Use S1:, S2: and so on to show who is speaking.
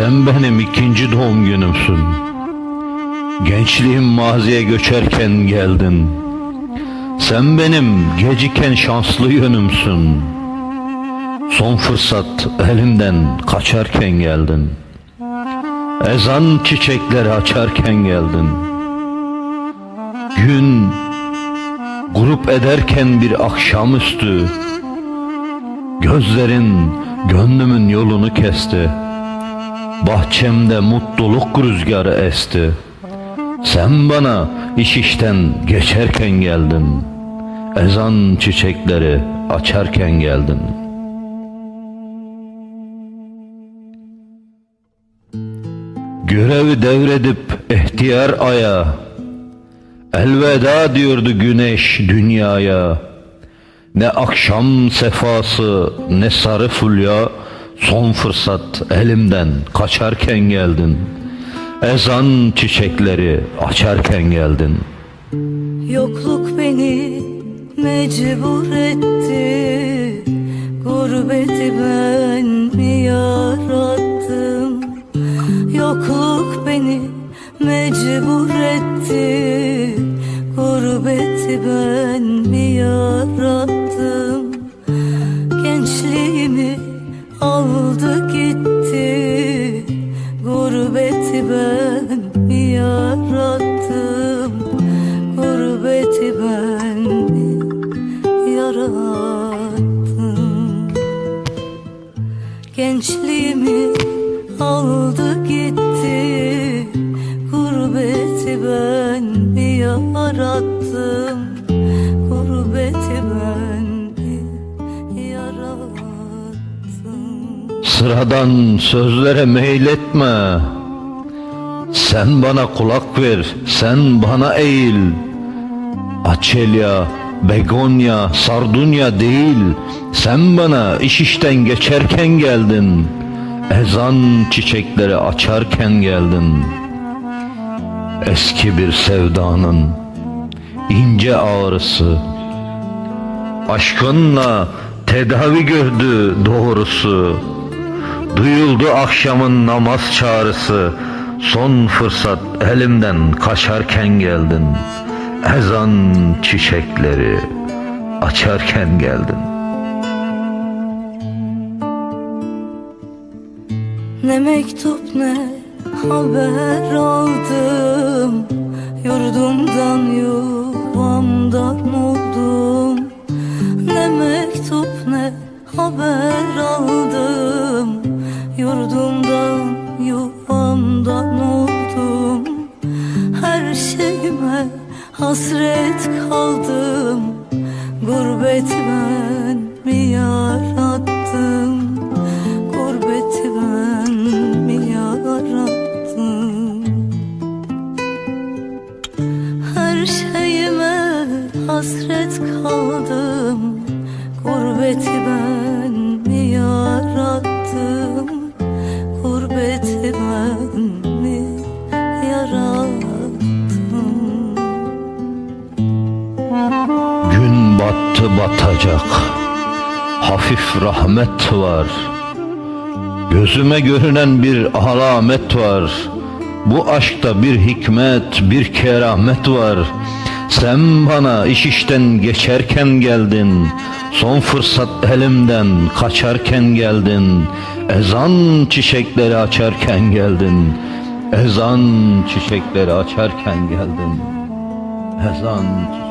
S1: Sen benim ikinci doğum günümsün. Gençliğim maziye göçerken geldin. Sen benim geciken şanslı yönümsün. Son fırsat elimden kaçarken geldin. Ezan çiçekleri açarken geldin. Gün grup ederken bir akşamüstü Gözlerin gönlümün yolunu kesti Bahçemde mutluluk rüzgarı esti. Sen bana iş işten geçerken geldin. Ezan çiçekleri açarken geldin. Görevi devredip ihtiyar aya Elveda diyordu güneş dünyaya. Ne akşam sefası ne sarı fulya Son fırsat elimden kaçarken geldin. Ezan çiçekleri açarken geldin.
S2: Yokluk beni mecbur etti. Gurbeti ben mi yarattım? Yokluk beni mecbur etti. Gurbeti ben Gençliğimi aldı gitti. Gurbeti ben yarattım. Gurbeti ben yarattım.
S1: Sıradan sözlere meyletme. Sen bana kulak ver Sen bana eğil. Açelya, begonya, sardunya değil. Sen bana iş işten geçerken geldin. Ezan çiçekleri açarken geldin. Eski bir sevdanın ince ağrısı Aşkınla tedavi gördü doğrusu. Duyuldu akşamın namaz çağrısı Son fırsat elimden kaçarken geldin Ezan çiçekleri açarken geldin
S2: Ne mektup ne haber aldım. Yurdumdan yuvamdan oldum. Ne mektup ne haber aldım. Yurdumdan yuvamdan oldum. Her şeyime hasret kaldım Gurbeti ben mi yarattım? Gurbeti ben mi yarattım? Her şeyime hasret kaldım Gurbeti ben mi yarattım? Gurbeti ben mi yarattım
S1: Battı batacak. Hafif rahmet var. Gözüme görünen bir alamet var. Bu aşkta bir hikmet, bir keramet var. Sen bana iş işten geçerken geldin. Son fırsat elimden kaçarken geldin. Ezan çiçekleri açarken geldin. Ezan çiçekleri açarken geldin. Ezan çiçekleri